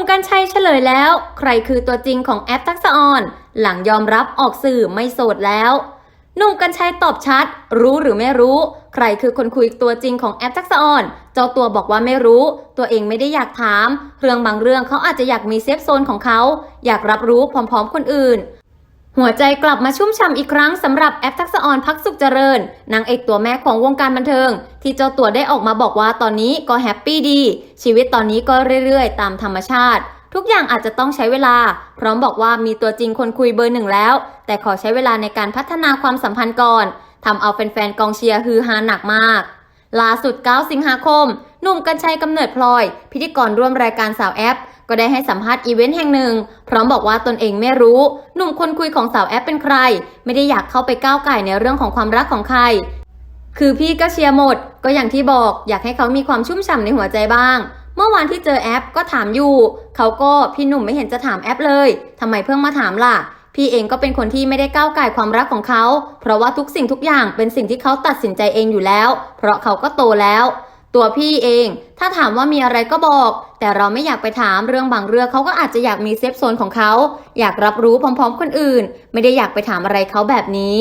่มกัญชัยเฉลยแล้ว ใครคือตัวจริงของแอปทักษะออน หลังยอมรับออกสื่อไม่โสดแล้วหนุ่มกัญชัยตอบชัด รู้หรือไม่รู้ ใครคือคนคุยตัวจริงของแอปทักษะออนเจ้าตัวบอกว่าไม่รู้ ตัวเองไม่ได้อยากถาม เรื่องบางเรื่องเขาอาจจะอยากมีเซฟโซนของเขา อยากรับรู้พร้อม ๆ คนอื่น หัวใจกลับมาชุ่มฉ่ำอีกครั้งสำหรับแอปทักษะออนพักสุขเจริญนางเอกตัวแม่ของวงการบันเทิง ที่เจ้าตัวได้ออกมาบอกว่าตอนนี้ก็แฮปปี้ดี ชีวิตตอนนี้ก็เรื่อยๆ ตามธรรมชาติ ทุกอย่างอาจจะต้องใช้เวลา พร้อมบอกว่ามีตัวจริงคนคุยเบอร์หนึ่งแล้ว แต่ขอใช้เวลาในการพัฒนาความสัมพันธ์ก่อนทำเอาแฟนๆกองเชียร์ฮือฮาหนักมากล่าสุด 9 สิงหาคมหนุ่มกัญชัยกำเนิดพลอย พิธีกรร่วมรายการสาวแอป ก็ได้ให้สัมภาษณ์อีเวนต์แห่งหนึ่ง พร้อมบอกว่าตนเองไม่รู้ หนุ่มคนคุยของสาวแอปเป็นใคร ไม่ได้อยากเข้าไปก้าวไก่ในเรื่องของความรักของใคร คือพี่ก็เชียร์หมด ก็อย่างที่บอกอยากให้เขามีความชุ่มฉ่ำในหัวใจบ้าง เมื่อวานที่เจอแอปก็ถามอยู่ เขาก็พี่หนุ่มไม่เห็นจะถามแอปเลยทำไมเพิ่งมาถามล่ะ พี่เองก็เป็นคนที่ไม่ได้ก้าวไก่ความรักของเขา เพราะว่าทุกสิ่งทุกอย่างเป็นสิ่งที่เขาตัดสินใจเองอยู่แล้ว เพราะเขาก็โตแล้ว ตัวพี่เอง ถ้าถามว่ามีอะไรก็บอก แต่เราไม่อยากไปถามเรื่องบางเรื่องเขาก็อาจจะอยากมีเซฟโซนของเขา อยากรับรู้พร้อม ๆ คนอื่น ไม่ได้อยากไปถามอะไรเขาแบบนี้